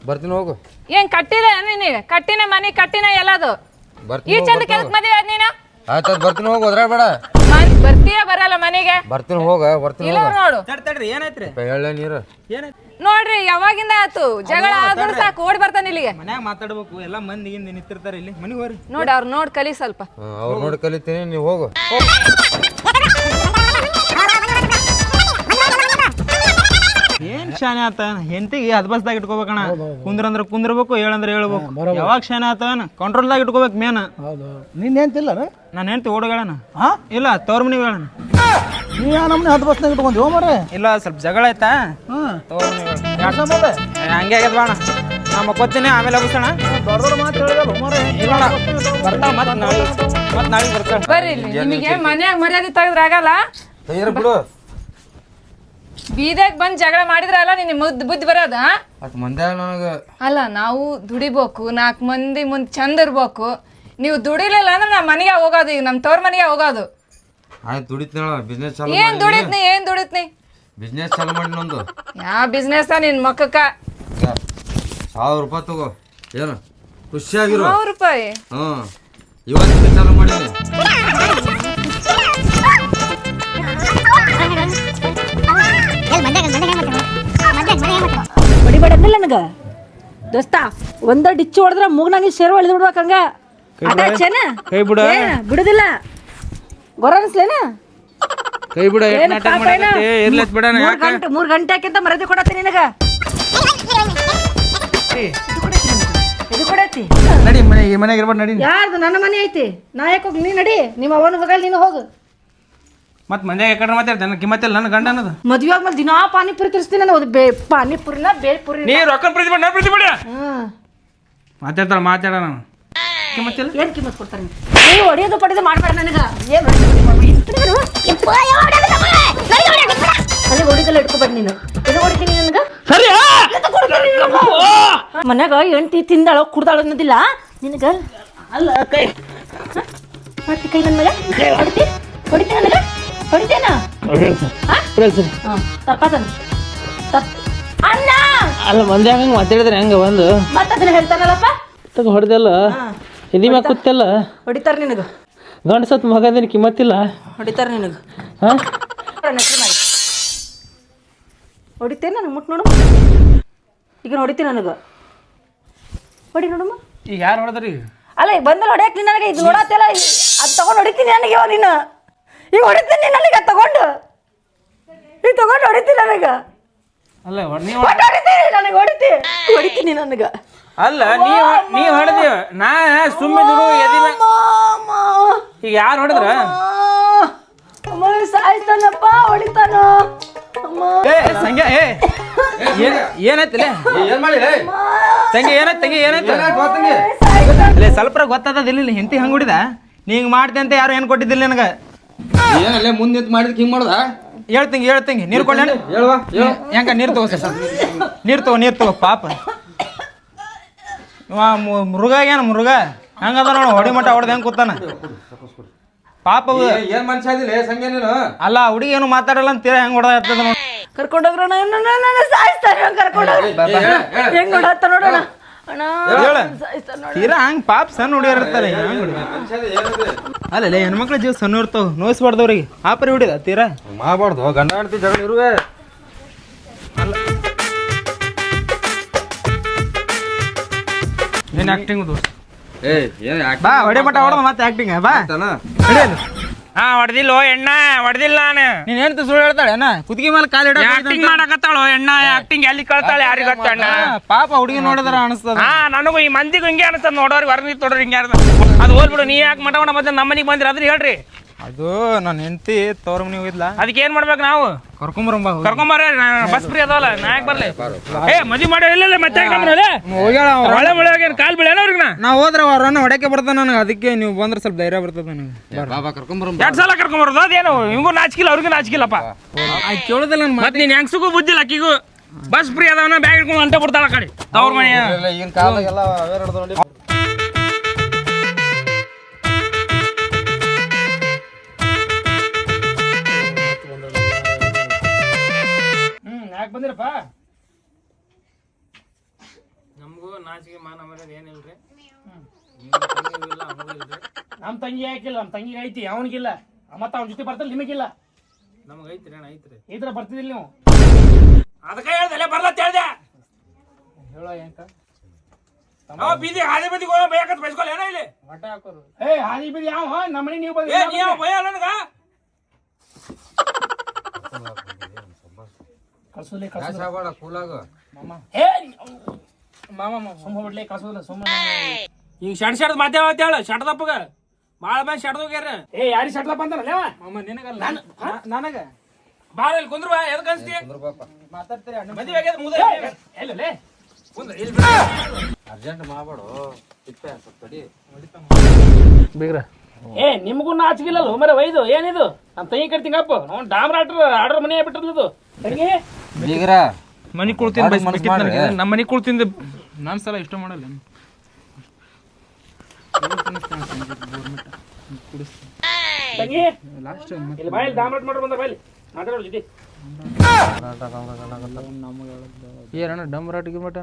ಬರ್ತೀನಿ ಹೋಗು. ಏನ್ ಕಟ್ಟಿಲ್ಲ ನೀನು ಕಟ್ಟಿನ ಮನಿ ಕಟ್ಟಿನ ಎಲ್ಲದು? ಈ ಬರ್ತೀನಿ ಚಂದ ಕೆಲ್ಸಕ್ ಮದ್ವೆ ಆದ್ ನೀನು? ಆಯ್ತು ಬರ್ತೀನಿ ಹೋಗು ಒದ್ರಾಗ ಬೇಡ. ಮನ್ ಬರ್ತೀಯ ಬರಲ್ಲ ಮನೆಗೆ? ಬರ್ತೀನಿ ಹೋಗ ಬರ್ತೀನಿ ಇಲ್ಲ ಹೋಗ. ನೋಡು. ತಡಿ ತಡ್ರಿ ಏನಾಯ್ತ್ರಿ? ಎಳ್ಳೆ ನೀರು. ಏನಾಯ್ತು ನೋಡ್ರಿ ಯಾವಾಗಿಂದ ಆತು ಜಗಳ ಆದ್ರೂ ಸಾಕು ಓಡಿ ಬರ್ತಾನೆ ಇಲ್ಲಿಗೆ. ಮನ್ಯಾಗ ಮಾತಾಡ್ಬೇಕು ಎಲ್ಲ ಮಂದಿ ಹಿಂದೆ ನಿಂತಿರ್ತಾರೆ ಇಲ್ಲಿ. ಮನೆಗೆ ಹೋಗ್ರಿ. ನೋಡಿ ಅವ್ರು ನೋಡಿ ಕಲಿ ಸ್ವಲ್ಪ. ಅವ್ರು ನೋಡಿ ಕಲಿತೀನಿ ನೀವು ಹೋಗು. ಏನ್ ಶಾನೆ ಆತ? ಹೆಂಡತಿಗೆ ಹದ್ಬಸ್ದಾಗ ಇಟ್ಕೋಬೇಕಣ್ಣ ಕುಂದ್ರಂದ್ರ ಕುಂದ್ರಬೇಕು ಹೇಳಂದ್ರೆ ಹೇಳ್ಬೇಕು. ಯಾವಾಗ ಶಾನೆ ಆತವನ? ಕಂಟ್ರೋಲ್ದಾಗ ಇಟ್ಕೋಬೇಕು ಮೇನ್ ಹೌದು ನಿನ್ನ ಏನ್ತಿಲ್ಲ ನಾನು ಹೆಂಡತಿ ಓಡಗಳಣ ಹಾ? ಇಲ್ಲ ತವ್ರ ಮನೆಗೆ ಹೇಳಣ ನೀ ಯಾ ಬಸ್ದಾಗ ಹತ್ತು ಬಸ್ನಾಗ ಇಟ್ಕೊಂಡಿ ಹೋ ಮರೆ ಇಲ್ಲ ಸ್ವಲ್ಪ ಜಗಳ ಆಯ್ತಾ? ಹಂಗೆ ಆಗ್ಯದ ಬಾಣ ನಾ ಮಕ್ಕೋತೀನಿ ಆಮೇಲೆ ಹಬ್ಬಸಣ ದೊಡ್ಡ ದೊಡ್ಡ ಮಾತು ಹೇಳಿದಲ್ಲ ಮರೆ ಇಲ್ಲ ಬರ್ತಾವ ಮತ್ತೆ ನಾಳೆ. ಮತ್ತೆ ನಾಳೆ ಬರ್ತಾಳ ಬರ್ರಿ ನಿಮಗೆ ಮನ್ಯಾಗ ಮರ್ಯಾದೆ ತೆಗೆದ್ರೆ ಆಗಲ್ಲ ತಯ್ಯರ ಬಿಡು. ಬೀದಾಗ ಬಂದ್ ಜಗಳ ಮಾಡಿದ್ರಲ್ಲ ನಿನ್ ಮುದ್ದು ಬುದ್ಧಿ ಬರೋದ? ಅಟ್ ನನಗೆ. ಅಲ್ಲ ನಾವು ದುಡಿಬೇಕು ನಾಲ್ಕು ಮಂದಿ ಮುಂದ್ ಚಂದ ಇರ್ಬೇಕು. ನೀವು ದುಡಿಲಿಲ್ಲ ಅಂದ್ರೆ ನಮ್ಮ ಮನೆಗೆ ಹೋಗೋದು ಈಗ ನಮ್ಮ ತವ್ರ ಮನೆಗೆ ಹೋಗೋದು. ಆಯ್ತು ದುಡಿತ್ನಳ ಬಿಸ್ನೆಸ್ ಚಾಲು ಏನ್ ದುಡಿತ್ನಿ ಏನ್ ದುಡಿತ್ನಿ? ಬಿಸ್ನೆಸ್ ಚಾಲು ಮಾಡಿ ನಂದು. ಯಾವ ಬಿಸ್ನೆಸ್ ನಿನ್ ಮಕ್ಕಕ್ಕ ಸಾವಿರ ರೂಪಾಯಿ ತಗೋ. ಏನು? ಖುಷಿಯಾಗಿರು. ಸಾವಿರ ರೂಪಾಯಿ? ಹ್ಞೂ ಇವತ್ತು ಚಾಲು ಮಾಡೀನಿ. ಹೊಡಿಬೇಡ ಅಂದಿಲ್ಲ ನನಗ. ದೋಸ್ತ ಒಂದ ಡಿಚ್ಚು ಹೊಡೆದ್ರ ಮೂಗ್ನಾಗಿ ಸೇರು ಎಳ್ದು ಬಿಡ್ಬೇಕು ಹಂಗ. ಕೈ ಬಿಡ. ಬಿಡುದಿಲ್ಲ. ಗೊರ ಅನ್ಸ್ಲೇನ? ಕೈ ಬಿಡ? ಇರ್ಲತ್ ಬಿಡ ಮೂರ್ ಗಂಟೆ ಮೂರ್ ಗಂಟೆಕ್ಕಿಂತ ಮರದಿ ಕೊಡತ್ತೆ ನಿನಗ. ನಡಿ ಇದು ಕೊಡೈತಿ ನಡಿ ಮನೆ ಈ ಮನೆಗೆ ಇರ್ಬೋದು ನಡಿ. ಯಾರ್ದು ನನ್ನ ಮನೆ ಐತಿ? ನಾ ಯಾಕೆ ಹೋಗಿ ನೀ ನಡಿ ನಿಮ್ಮ ಅವನ ಹೋಗಲ್ಲ ನೀನು ಹೋಗು. ಮತ್ತೆ ಮಂದ್ಯಾಗ ಯಾಕಡೆ ನನ್ನ ಕಿಮ್ಮತ್ತಿಲ್ಲ ನನ್ನ ಗಂಡ ಅನ್ನೋದು. ಮದುವೆ ಆದ್ಮೇಲೆ ದಿನಾ ಪಾನಿಪುರಿ ತಿರ್ಸ್ತೀನಿ ನಾನು. ಅದು ಬೇ ಪಾನಿಪುರಿನ ಬೇಲ್ಪುರಿ ನೀ ರೊಕ್ಕ ಪ್ರೀತಿ ಮಾಡಿ ಪ್ರೀತಿ ಮಾಡಿ. ಮಾತಾಡ್ತಾಳ ಮಾತಾಡ ನಾನು. ಕಿಮ್ಮತ್ತಿಲ್ಲ ಏನ್ ಕಿಮ್ಮತ್ ಕೊಡ್ತಾರೆ ನೀ ಹೊಡಿಯೋದು ಪಡೆದು ಮಾಡಬೇಡ ನನಗೆ. ಏನ್ ನನಗೆ ಹೊಡಿದಲ್ಲ ಇಟ್ಕೋಬೇಡ ನೀನು. ಇದು ಹೊಡಿತೀನಿ ನನಗೆ? ಸರಿ ಮನ್ಯಾಗ ಎಂಟಿ ತಿಂದಾಳ ಕುಡ್ದಾಳ ಅನ್ನೋದಿಲ್ಲ. ನಿನಗ? ಅಲ್ಲ ಕೈ. ಮಾಡ್ತಿ ಕೈ ನನ್ನ ಮಗ? ಹೊಡಿತಿ? ಹೊಡಿತೀನಿ ನನಗ ಹೊಡಿತೇನ? ತಪ್ಪದನ ತಪ್ಪ ಅಣ್ಣ! ಅಲ್ಲ ಮಂದ್ಯಾಗ ಹಂಗ ಮಾತಾಡಿದ್ರೆ ಹೆಂಗೆ ಒಂದು ಮತ್ತೆ ಅದನ್ನ ಹೇಳ್ತಾನಲ್ಲಪ್ಪ ತಗ ಹೊಡೆದಲ್ಲ? ಹಿಂದಿ ಮ್ಯಾಗ ಕೂತಲ್ಲ? ಹೊಡಿತಾರ ನಿನಗ. ಗಂಡಸತ್ ಮಗಂದಿನ ಕಿಮ್ಮತ್ತಿಲ್ಲ? ಹೊಡಿತಾರ ನಿನಗ. ಹೊಡಿತೇನೆ ನನಗೆ ಮುಟ್ ನೋಡು ಈಗ ಹೊಡಿತೀನಿ ನನಗೆ. ಹೊಡಿ ನೋಡಮ್ಮ. ಈಗ ಯಾರು ಹೊಡೆದ್ರಿ? ಅಲ್ಲ ಈಗ ಬಂದಲ್ಲಿ ಹೊಡ್ಯಾಕ ನೀನು ನನಗೆ ಇದು ನೋಡತ್ತಲ್ಲ ಅದು ತಗೊಂಡು ಹೊಡಿತೀನಿ ನನಗೆ ಇವ ನೀನು. ಈಗ ಹೊಡಿತೀನಿ ನನಗೆ ತಗೊಂಡು. ಈಗ ತಗೊಂಡು ಹೊಡಿತೀನಿ ನನಗೆ. ಅಲ್ಲ ನೀವು ಒಟ್ಟು ಹೊಡಿತೀನಿ ನನಗೆ ಹೊಡಿತಿ. ಹೊಡಿತೀನಿ ನನಗೆ. ಅಲ್ಲ ನೀ ನೀ ಹೊಡೆದಿ ನಾ ಸುಮ್ಮಿದ್ರು ಎದಿ ಮ್ಯಾಗ ಈಗ ಯಾರು ಹೊಡೆದ್ರ? ಅಮ್ಮ. ಸಾಯ್ತಾನಪ್ಪ ಹೊಡಿತಾನ. ಅಮ್ಮ. ಏ ಸಂಗ್ಯಾ ಏ. ಏನ್ ಏನಾಯ್ತಿಲ್ಲ ಏನ್ ಮಾಡಿ ತಂಗಿ ಏನಾಯ್ತು ತಂಗಿ ಏನಾಯ್ತು? ಗೊತ್ತಂಗಿ? ಅಲ್ಲೇ ಸ್ವಲ್ಪ ಗೊತ್ತಾದದಿಲ್ಲ ಹಿಂತಿ ಹಂಗೆ ಹೊಡಿದ? ನೀ ಹಿಂಗೆ ಮಾಡ್ದೆ ಅಂತ ಯಾರು ಏನು ಕೊಟ್ಟಿದ್ದಿಲ್ಲ ನನಗೆ? ಏನಲ್ಲೇ ಮುಂದೆ ನಿಂತು ಮಾಡಿದ್ಕೆ ಹಿಂಗ್ ಮಾಡುದ? ಹೇಳ್ತಿಂಗ್ ಹೇಳ್ತಿಂಗ್ ನೀರು ಕೊಳ್ಳ ಹೇಳುವ? ಹೆಂಗ ನೀರು ತಗೋ ಸರ್? ನೀರು ತಗೋ ನೀರು ತಗೋ ಪಾಪ. ಮೃಗ ಏನು ಮೃಗ? ಹೆಂಗದ ನೋಡ ಹೊಡಿ ಮಟ್ಟ ಹೊಡೆದ ಹೆಂಗೆ ಕೂತಾನ? ಪಾಪ ಅವು. ಏನ್ ಮನುಷ್ಯ ಅದಿಲ್ಲ ನೀನು? ಅಲ್ಲ ಹುಡುಗಿ ಏನು ಮಾತಾಡಲ್ಲ ಅಂತೀರ ಹೆಂಗ್ ಹೊಡೆದ ಇರ್ತದ ನೋಡಿ ಕರ್ಕೊಂಡೋಗ್ರ ಸಾಯಿಸ್ತಾರೆ ಕರ್ಕೊಂಡೋಗ್ರಿ ಹೆಂಗ್ ಹೊಡತ್ತ ನೋಡೋಣ ತೀರಾ ಹಂಗೆ ಪಾಪ ಸಣ್ಣ ಹುಡುಗಿಯರ್ ಇರ್ತಾರೆ ಅಲ್ಲ ಹೆಣ್ಮಕ್ಳ ಜೀವ ಸಣ್ಣ ಇರ್ತಾವ. ನೋಯಿಸ್ಬಾರ್ದವ್ರಿಗೆ. ಆಪರಿ ಹೊಡಿದ ತೀರಾ? ಮಾಡ್ಬಾರ್ದು ಗಂಡ ಹೆಂಡತಿ ಜಗಳ ಇರುವೆ. ಏನ್ ಆಕ್ಟಿಂಗ್ ದೋಸ್ತ? ಏ ಏನ್ ಬಾ ಹೊಡೆ ಮಟ್ಟ ಹೊಡೋದು ಮತ್ತೆ ಆಕ್ಟಿಂಗ್ ಬಾ. ಹಿಡಿಯಲು. ಹಾ ಹೊಡೆದಿಲ್ಲ ಎಣ್ಣ ಹೊಡೆದಿಲ್ಲ ನಾನು. ನೀನ್ ಏನ್ ಸುಳ್ಳು ಹೇಳ್ತಾಳೆ? ಅಣ್ಣ ಕುತ್ತಿಗೆ ಮೇಲೆ ಕಾಲು ಇಡ ಆಕ್ಟಿಂಗ್ ಮಾಡಕತ್ತಾಳೋ? ಎಣ್ಣ ಆಕ್ಟಿಂಗ್ ಎಲ್ಲಿ ಕಳ್ತಾಳೆ? ಯಾರಿಗೆ ಅಣ್ಣ ಪಾಪ ಹುಡುಗಿ ನೋಡಿದ್ರ ಅನಿಸ್ತದ. ಹಾ ನನಗೂ ಈ ಮಂದಿಗೂ ಹಿಂಗೆ ಅನಿಸ್ತದ ನೋಡೋರಿ ಹೊರಗೆ ತೊಡ್ರಿ ಹಿಂಗೆ ಅನ್ಸ್ತದ. ಅದು ಹೋಗ್ಬಿಡು ನೀ ಯಾಕೆ ಮಠ ಮತ್ತೆ ನಮ್ಮ ಮನೆಗೆ ಬಂದ್ರಿ ಅದ್ರ ಹೇಳ್ರಿ. ಅದು ನನ್ನ ಹೆಂಡತಿ ತವ್ರ ನೀವು ಹೋಗಿದ್ಲ ಅದಕ್ಕೆ ಏನ್ ಮಾಡ್ಬೇಕು ನಾವು? ಕರ್ಕೊಂಬರಂಬ ಕರ್ಕೊಂಬರ್ರಿ ಬಸ್ ಫ್ರೀ ಅದಾವಲ್ಲ ನಾ ಯಾಕೆ ಬರ್ಲಿ? ಏ ಮದಿ ಮಾಡಿ ಇಲ್ಲ ಮತ್ತೆ ಹೋಗ್ಯಾಳ ಒಳ್ಳೆ ಒಳ್ಳೆ ಏನು ಕಾಲ್ ಬೀಳೇನ ಅವ್ರಿಗೆ ನಾ? ನಾ ಹೋದ್ರ ಅವ್ರನ್ನ ಹೊಡಕ್ಕೆ ಬರ್ತಾನ ನನಗೆ ಅದಕ್ಕೆ ನೀವು ಬಂದ್ರೆ ಸ್ವಲ್ಪ ಧೈರ್ಯ ಬರ್ತದೆ ನನಗೆ. ಬಾಬಾ ಕರ್ಕೊಂಬರ ಎರಡ್ ಸಲ ಕರ್ಕೊಂಬರೋದು ಅದೇನು? ಹಿಂಗೂ ನಾಚಿಕಿಲ್ಲ ಅವ್ರಿಗೂ ನಾಚಿಕಿಲ್ಲಪ್ಪ. ಆಯ್ತು ಕೇಳೋದಿಲ್ಲ ನನ್ನ ಮತ್ತೆ ನೀನ್ ಹೆಂಗ್ಸಿಗೂ ಬುದ್ಧಿಲ್ಲ ಅಕ್ಕಿಗೂ. ಬಸ್ ಫ್ರೀ ಅದಾವನ ಬ್ಯಾಗ್ ಇಟ್ಕೊಂಡು ಅಂತ ಬಿಡ್ತಾಳ ಆ ಕಡೆ. ತವ್ರ ಮನೆ ಈಗಿನ ಕಾಲದಾಗೆಲ್ಲ ಬಂದಿರಪ್ಪ ನಮಗೂ ನಾಚಿಕೆ ಮಾನ ಮರ್ಯಾದೆ ಏನಿಲ್ರಿ ನಮ್ಮ ತಂಗಿ ಯಾಕಿಲ್ಲ ನಮ್ಮ ತಂಗಿಗೆ ಐತಿ ಅವನಿಗಿಲ್ಲ ಮತ್ತ ಅವನ ಜೊತೆ ಬರ್ತಲ್ಲ ನಿಮಗಿಲ್ಲ ನಮಗೆ ಐತ್ರಿ ಅಣ್ಣ ಐತ್ರಿ ಇದ್ರ ಬರ್ತಿದಿಲ್ಲ ನೀವು ಅದಕ್ಕೆ ಹೇಳ್ದೆ ಬರ್ಲತ್ತ ಹೇಳ್ದೆ ಹೇಳೋ ಏನಕ ಅವ ಬೀದಿ ಹಾದಿ ಬದಿಗೆ ಹೋಗಿ ಬೇಕಂತ ಬೈಸ್ಕೊಲ್ಲ ಏನೋ ಇಲ್ಲಿ ಏ ಹಾದಿ ಬೀದಿ ಯಾವ ನಮ್ಮ ಮನೆ ನೀವು ಏ ನೀವು ಭಯ ನನಗ ಕಳ್ಸೋದ್ಲೆ ಕ್ಯಾಶ್ ಆಗ್ಬೇಡ ಕೂಲಾಗ? ಏ ಮಾಮ ಸುಮ್ಮ ಈಗ ಶಡ್ ಶಡ್ದ ಮಾತೇ ಹೇಳ ಶಡ್ದಪ್ಪಗ ಭಾಳ ಮಂದಿ ಶಡ್ದೋಗ್ಯಾರ ಏ ಯಾರಿಗೆ ಸಟ್ಲಪ್ಪ ಅಂತಾರಲ್ಲ ಅವ? ಅಮ್ಮ ನಿನಗಲ್ಲ. ನನಗೆ. ಭಾಳ ಇಲ್ಲಿ ಕುಂದ್ರ ಬಾ ಎದಕ್ಕೆ ಅನ್ಸ್ತಿ? ಮಾತಾಡ್ತೀರಿ ಅಣ್ಣ ಮದುವೆ ಆಗ್ಯದ ಮುದ ಎಲ್ಲಲೇ ಕುಂದ್ರ ಇಲ್ಲಿ ಅರ್ಜೆಂಟ್ ಮಾಡ್ಬೇಡು. ಇಪ್ಪೆ ಸ್ವಲ್ಪ ತಡಿ. ಬೀಗ್ರ. ಏ ನಿಮಗೂ ನಾಚಿಕಿಲ್ಲಲ್ಲ ಮರ ವೈದು ಏನಿದು? ನಮ್ಮ ತಂಗಿ ಕಟ್ತೀನಿ ಅಪ್ಪ ನಾವು ಡಾಮ್ರ ರಾಟ್ರ ಆರ್ಡರ್ ಮನೆ ಬಿಟ್ಟಿರ್ಲದು. ತಂಗಿ ಬೀಗ್ರ. ಮನೆ ಮಾಡ್ರಿ. ನಮ್ಮ ಮನಿ ಕುಳ್ತಿಂದ ನಾನು ಸಲ ಇಷ್ಟ ಮಾಡಲ್ಲ. ತಂಗಿ? ಇಲ್ಲಿ ಬಾಯಲ್ಲಿ ಡಾಮ್ರಾಟ್ ಮಾಡ್ರಿ ಬಂದ ಬಾಯಲ್ಲಿ. ಏನಣ್ಣ ಡಮ್ರಾಟ್ ಗಿಮಟ್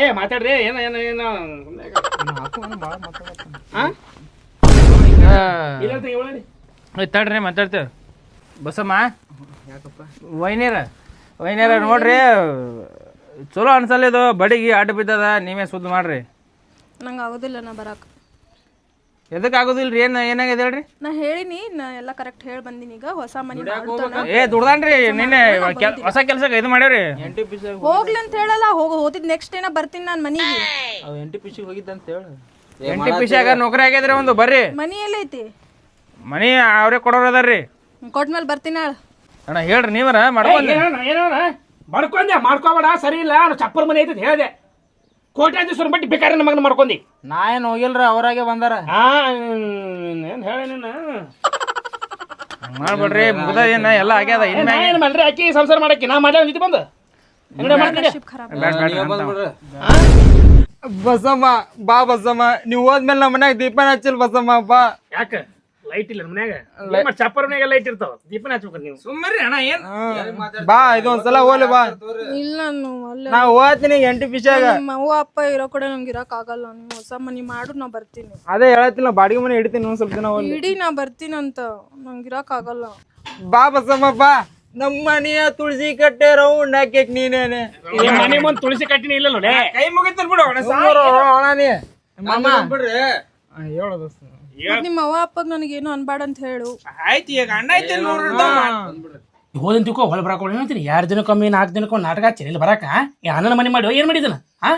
ಏ ಮಾತಾಡ್ರಿ. ಏನ ಏನ ಏನ? ಹಾ ಇಲ್ಲ ತಂಗಿ ಒಳಗೆ ತಡ್ರಿ ಮಾತಾಡ್ತೇವೆ. ಬಸಮ್ಮ ವೈನೇರ ವೈನೇರ ನೋಡ್ರಿ ಚಲೋ ಅನ್ಸಲ್ಲ ಇದು ಬಡಿಗೆ ಅಡ್ಡ ಬಿದ್ದದ ನೀವೇ ಸುದ್ದಿ ಮಾಡ್ರಿ. ನಂಗೆ ಆಗೋದಿಲ್ಲ ನಾ ಬರಾಕ. ಎದಕ್ಕೆ ಆಗೋದಿಲ್ರಿ? ಏನು ಏನಾಗಿದೆ ಹೇಳ್ರಿ? ನಾ ಹೇಳಿನಿ ನಾ ಎಲ್ಲ ಕರೆಕ್ಟ್ ಹೇಳಿ ಬಂದಿನಿ ಈಗ ಹೊಸ ಮನೆ ಏ ದುಡ್ದಾನ್ರಿ ನಿನ್ನೆ ಕೆಲ್- ಹೊಸ ಕೆಲ್ಸಕ್ಕೆ ಇದು ಮಾಡ್ಯಾವ್ರಿ? ಎಂಟಿ ಹೋಗ್ಲಿ ಅಂತ ಹೇಳಲ್ಲ ಹೋಗ ಹೋತಿದ್ ನೆಕ್ಸ್ಟ್ ಏನ ಬರ್ತೀನಿ ನಾನು ಮನಿಗೆ. ಅವ್ ಎಂಟಿ ಪಿಸಿಗೆ ಹೋಗಿದ್ದಂತ ಹೇಳು. ಎಂಟಿ ಪಿಶಾಗ ನೌಕರಿ ಆಗ್ಯದ್ರಿ ಒಂದು ಬರ್ರಿ. ಮನಿ ಎಲ್ಲೈತಿ? ಮನಿ ಅವ್ರೇ ಕೊಡೋರು ಅದಾರ್ರಿ. ಕೊಟ್ಮೇಲೆ ಬರ್ತೀನಿ ನಾಳೆ ಅಣ್ಣ ಹೇಳ್ರಿ ನೀವರ? ಮಾಡ್ಕೊಂಡಿ. ಏನೋಣ ಮಾಡ್ಕೊಂಡೆ ಮಾಡ್ಕೋಬೇಡ ಸರಿ ಇಲ್ಲ ನಾನು ಚಪ್ಪರ್ ಮನೆ ಐತದ ಹೇಳಿದೆ. ಕೋಟ್ಯಾಧೀಶ್ವರ ಬಟ್ಟಿ ಬೇಕಾದ್ರೆ ನಮಗ್ ಮಾಡ್ಕೊಂಡಿ. ನಾ ಏನು ಹೋಗಿಲ್ರಿ ಅವರಾಗೆ ಬಂದಾರ. ಹಾ ಏನು ಹೇಳಿ ನೀನು? ಮಾಡ್ಬೇಡ್ರಿ ಏನ ಎಲ್ಲ ಆಗ್ಯದ ಇನ್ಮ್ಯಾಗ ನಾ ಏನ್ ಮಾಡ್ರಿ ಅಕ್ಕಿ ಸಂಸಾರ ಮಾಡಕ್ಕೆ? ನಾ ಮಾಡ್ಯಾವ ನಿಂತು ಬಂದು? ಹೆಂಗಡೆ ಮಾಡ್ತೀನಿ ಬ್ಯಾಡ್ ಬ್ಯಾಡ್ರಿ ಅಂತಾವ್. ಬಸಮ್ಮ ಬಾ ಬಸಮ್ಮ ನೀವು ಹೋದ್ಮೇಲೆ ನಮ್ಮ ಮನ್ಯಾಗ ದೀಪನ ಹಚ್ಚಿಲ್ ಬಸಮ್ಮ ಬಾ. ಯಾಕ? ಲೈಟ್ ಇಲ್ಲ ಮನ್ಯಾಗ? ಚಪ್ಪರ್ ಮನ್ಯಾಗ ಲೈಟ್ ಇರ್ತಾವ. ದೀಪನ ಹಚ್ಬೇಕು ನೀವು. ಸುಮ್ಮನೆ ಅಣ್ಣ ಏನ್? ಬಾ ಇದೊಂದ್ಸಲ ಹೋಲಿ ಬಾ. ಇಲ್ಲ ನಾನು ಅಲ್ಲೇ ನಾ ಹೋಗ್ತೀನಿ ಎಂಟು ಪಿಸಿಯಾಗ ನಿಮ್ಮ ಅವ್ವ ಅಪ್ಪ ಇರೋ ಕಡೆ ನಮ್ಗೆ ಇರಕ್ ಆಗಲ್ಲ ನೀವು ಹೊಸ ಮನಿ ಮಾಡು ನಾ ಬರ್ತೀನಿ. ಅದೇ ಹೇಳತ್ತಿಲ್ಲ ಬಾಡಿಗೆ ಮನೆ ಇಡ್ತೀನಿ ಒಂದ್ ಸ್ವಲ್ಪ ದಿನ ಹೋಗ್ಲಿ ಇಡೀ ನಾ ಬರ್ತೀನಂತ. ನಂಗೆ ಇರಕ್ ಆಗಲ್ಲ. ಬಾ ಬಸಮ್ಮ ಬಾ. ನಮ್ಮ ಮನೆಯ ತುಳಸಿ ಕಟ್ಟೆ ರೌಂಡ್ ಹಾಕ್ಯಕ್ ನೀನೇನೆ? ಈ ಮನೆ ಮುಂದ್ ತುಳಸಿ ಕಟ್ಟಿನ ಇಲ್ಲ ನೋಡೆ ಕೈ ಮುಗಿತಾನ ಬಿಡು ಅಣ್ಣ ಅಣ್ಣ ನೀ ಮಾಮ. ಹಾ, ಹೇಳು ದೋಸ್ತ. ಮತ್ತ್ ನಿಮ್ಮ ಅವ್ವ ಅಪ್ಪಗ್ ನನಗೇನು ಅನ್ಬೇಡ ಅಂತ ಹೇಳು. ಆಯ್ತು ಈಗ ಅಣ್ಣ ಐತೆ ನೋಡ್ರಿ ಹೋದಂತ ತಿಳ್ಕೊ ಹೊಳ ಬರಾಕ ಹೇಳ್ತೀನಿ ಎರಡು ದಿನಕ್ಕೊಮ್ಮೆ ನಾಲ್ಕು ದಿನಕ್ಕೊಮ್ಮೆ ನಾಟಕ ಹಚ್ಚಿನಿ ಇಲ್ಲಿ ಬರಾಕ? ಈ ಅಣ್ಣನ ಮನೆ ಮಾಡಿ. ಏನ್ ಮಾಡಿದನ? ಹಾ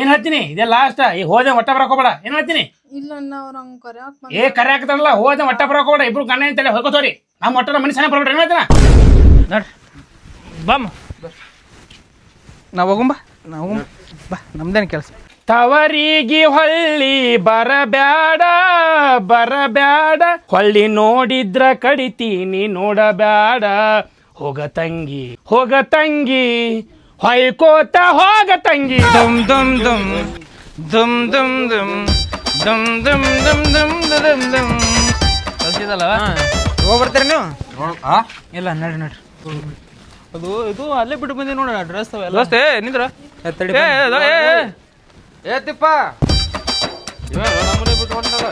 ಏನ್ ಹೇಳ್ತೀನಿ? ಇದೆ ಲಾಸ್ಟ್ ಈ ಹೋದೆ ಒಟ್ಟ ಬರಾಕ್ ಹೋಗ್ಬೇಡ. ಏನ್ ಹೇಳ್ತೀನಿ? ಇಲ್ಲ ಅಣ್ಣ ಅವ್ರ ಹಂಗ್ ಕರ್ಯಾಕ್ ಬಂದ್ ಏ ಕರೆ ಹಾಕ್ತಾರಲ್ಲ. ಹೋದೆ ಒಟ್ಟ ಬರಾಕ್ ಹೋಗ್ಬೇಡ. ಇಬ್ರು ಗಂಡ ಅಂತೇಳಿ ಹೋಗೋತೋರಿ ನಮ್ಮ ಒಟ್ಟ ಮನೆ ಸಣ್ಣ ಬರ್ಬೇಡ ಏನ್ ಹೇಳ್ತಾನ? ನೋಡ್ರಿ. ಬಮ್ಮ. ನಾವು ಹೋಗುಂಬ ನಾವು ಹೋಗುಂಬ ಬಾ. ನಮ್ದೇನು ಕೆಲಸ. ತವರಿಗೆ ಹೊಳ್ಳಿ ಬರಬ್ಯಾಡ ಬರಬ್ಯಾಡ. ಹೊಳ್ಳಿ ನೋಡಿದ್ರ ಕಡಿತೀನಿ ನೋಡಬ್ಯಾಡ. ಹೋಗ ತಂಗಿ ಹೋಗ ತಂಗಿ. ಹೊಯ್ಕೋತ ಹೋಗ ತಂಗಿ. ದುಮ್ ದುಮ್ ದುಮ್ ದುಮ್ ದುಮ್ ದುಮ್ ದುಮ್ ದುಮ್ ದುಮ್ ದುಮ್ ದುಮ್ ದುಮ್ ಕಲ್ತಿದಲ್ಲ ಹೋಗ್ಬರ್ತೀರಿ ನೀವು? ಇಲ್ಲ ನಡ್ರಿ ನಡ್ರಿ. ಅದು ಇದು ಅಲ್ಲೇ ಬಿಟ್ಟು ಬಂದಿ ನೋಡ ಡ್ರೆಸ್ ಅವೆಲ್ಲ. ದೋಸ್ತೆ ನಿಂದ್ರ? ಎತ್ತಡಿ ಏ ಏ, ಏ, ಏ. ಏ ತಿಪ್ಪ. ಇವ ನಮ್ಮನೆ ಬಿಟ್ಟು ಕೆಲ್ಸ